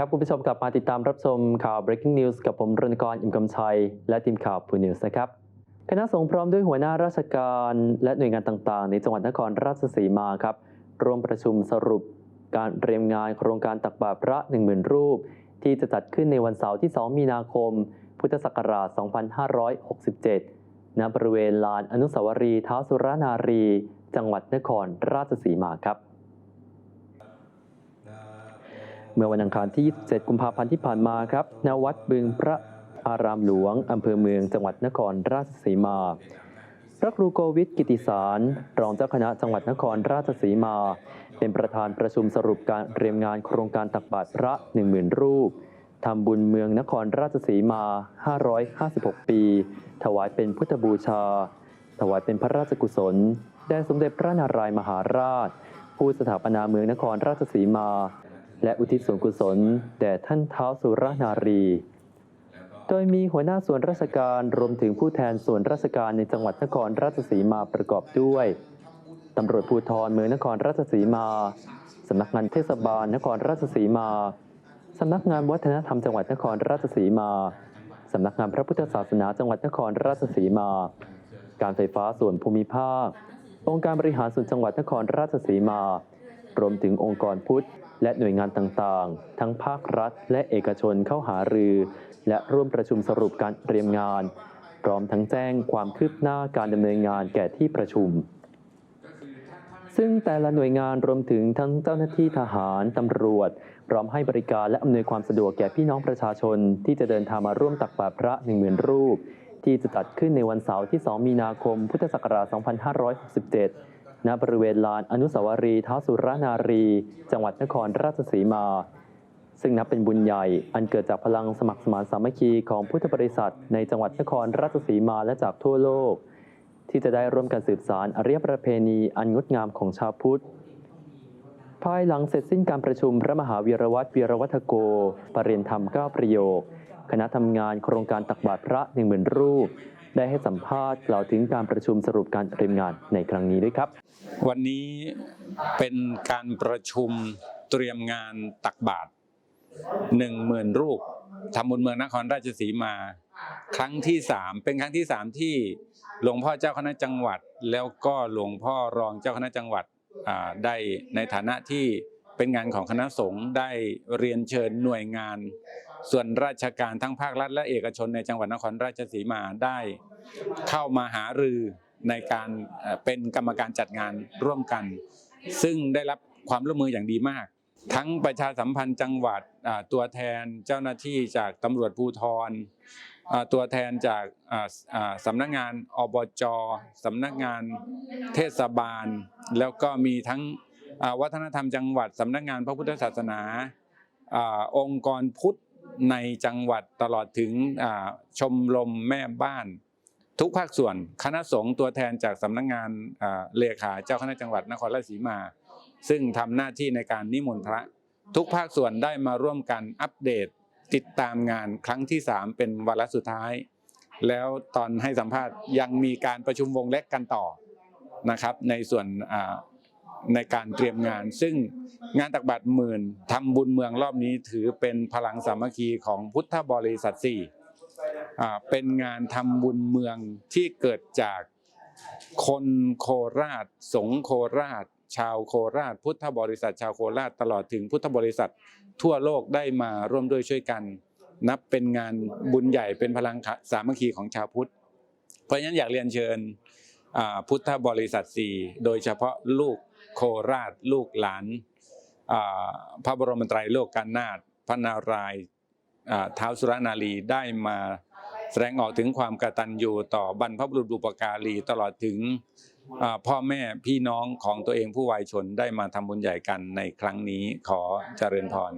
ครับ คุณผู้ชมกลับมาติดตามรับชมข่าว breaking news กับผมรณกรอิมกำชัย และทีมข่าวพูนิวส์นะครับ คณะสงฆ์พร้อมด้วยหัวหน้าราชการและหน่วยงานต่างๆ ในจังหวัดนครราชสีมาครับ ร่วมประชุมสรุปการเตรียมงานโครงการตักบาตรพระ 10,000 รูป ที่จะจัดขึ้นในวันเสาร์ที่ 2 มีนาคม พุทธศักราช 2567 ณ บริเวณลานอนุสาวรีย์ท้าวสุรนารี จังหวัดนครราชสีมาครับ เมื่อวันอังคารที่ 27 กุมภาพันธ์ที่ผ่านมาครับณวัดบึงพระอารามหลวง อำเภอเมืองจังหวัดนครราชสีมาพระครูโกวิทกิติสาร รองเจ้าคณะจังหวัดนครราชสีมา เป็นประธานประชุมสรุปการเตรียมงานโครงการตักบาตรพระ 10,000 รูปทำบุญเมืองนครราชสีมา 556 ปี ถวายเป็นพุทธบูชา ถวายเป็นพระราชกุศล แด่สมเด็จพระนารายณ์มหาราช ผู้สถาปนาเมืองนครราชสีมา และอุทิศส่วนกุศลแด่ท่านเท้าวสุรนารี โดยมีหัวหน้าส่วนราชการรวมถึงผู้แทนส่วนราชการในจังหวัดนครราชสีมาประกอบด้วยตำรวจภูธรเมืองนครราชสีมาสำนักงานเทศบาลนครราชสีมาสำนักงานวัฒนธรรมจังหวัดนครราชสีมาสำนักงานพระพุทธศาสนาจังหวัดนครราชสีมา การไฟฟ้าส่วนภูมิภาค องค์การบริหารส่วนจังหวัดนครราชสีมา รวมถึงองค์กรพุทธ และหน่วยงานต่างๆ ทั้งภาครัฐ และเอกชนเข้าหารือ และร่วมประชุมสรุปการเตรียมงาน พร้อมทั้งแจ้งความคืบหน้าการดำเนินงานแก่ที่ประชุม ซึ่งแต่ละหน่วยงานรวมถึงทั้งเจ้าหน้าที่ทหารตำรวจ พร้อมให้บริการและอำนวยความสะดวกแก่พี่น้องประชาชน ที่จะเดินทางมาร่วมตักบาตรพระ10,000รูป ที่จะจัดขึ้นในวันเสาร์ที่ 2 มีนาคม พุทธศักราช 2567 ณบริเวณลานอนุสาวรีย์ท้าวสุรนารี จังหวัดนครราชสีมา ซึ่งนับเป็นบุญใหญ่อันเกิดจากพลังสมัครสมานสามัคคีของพุทธบริษัท ในจังหวัดนครราชสีมาและจากทั่วโลก ที่จะได้ร่วมกันสืบสารอริยประเพณีอันงดงามของชาวพุทธภายหลังเสร็จสิ้นการประชุมพระมหาวีรวัตรวีรวัฒโก ปรริยนธรรม 9 ประโยค คณะทำงานโครงการตักบาตรพระ 10,000 รูป ได้ให้สัมภาษณ์กล่าวถึงการประชุมสรุปการเตรียมงานในครั้งนี้ด้วยครับ วันนี้เป็นการประชุมเตรียมงานตักบาตรหนึ่งหมื่นรูปทำบุญเมืองนครราชสีมา ครั้งที่สามเป็นครั้งที่สามที่หลวงพ่อเจ้าคณะจังหวัด แล้วก็หลวงพ่อรองเจ้าคณะจังหวัดได้ในฐานะที่เป็นงานของคณะสงฆ์ได้เรียนเชิญหน่วยงาน ส่วนราชการทั้งภาครัฐและเอกชนในจังหวัดนครราชสีมาได้ เข้ามาหารือในการเป็นกรรมการจัดงานร่วมกัน ซึ่งได้รับความร่วมมืออย่างดีมาก ทั้งประชาสัมพันธ์จังหวัดตัวแทนเจ้าหน้าที่จากตำรวจภูธรตัวแทนจากสำนักงานอบจสำนักงานเทศบาล แล้วก็มีทั้งวัฒนธรรมจังหวัดสำนักงานพระพุทธศาสนาองค์กรพุทธในจังหวัดตลอดถึงชมรมแม่บ้าน ทุกภาคส่วนคณะสงฆ์ตัวแทนจากสำนักงานเลขาเจ้าคณะจังหวัดนครราชสีมา ซึ่งทำหน้าที่ในการนิมนต์พระ ทุกภาคส่วนได้มาร่วมกันอัปเดต ติดตามงานครั้งที่ 3 เป็นวาระสุดท้าย แล้วตอนให้สัมภาษณ์ยังมีการประชุมวงเล็กกันต่อนะครับ ในส่วนในการเตรียมงาน ซึ่งงานตักบาตรหมื่นทำบุญเมืองรอบนี้ถือเป็นพลังสามัคคีของพุทธบริษัทสี่ เป็นงานทำบุญเมืองที่เกิดจากคนโคราช สงโคราช ชาวโคราช พุทธบริษัท ชาวโคราชตลอดถึงพุทธบริษัท ทั่วโลกได้มาร่วมด้วยช่วยกัน นับเป็นงานบุญใหญ่เป็นพลังสามัคคีของชาวพุทธ เพราะฉะนั้นอยากเรียนเชิญพุทธบริษัทสี่โดยเฉพาะลูกโคราช ลูกหลานพระบรมไตรโลกกันนาถพระนารายณ์ท้าวสุรนารีได้มา แสดงออกถึงความกตัญญูต่อบรรพบุรุษบุปการีตลอดถึงพ่อแม่พี่น้องของตัวเองผู้วายชนได้มาทำบุญใหญ่กันในครั้งนี้ขอเจริญพร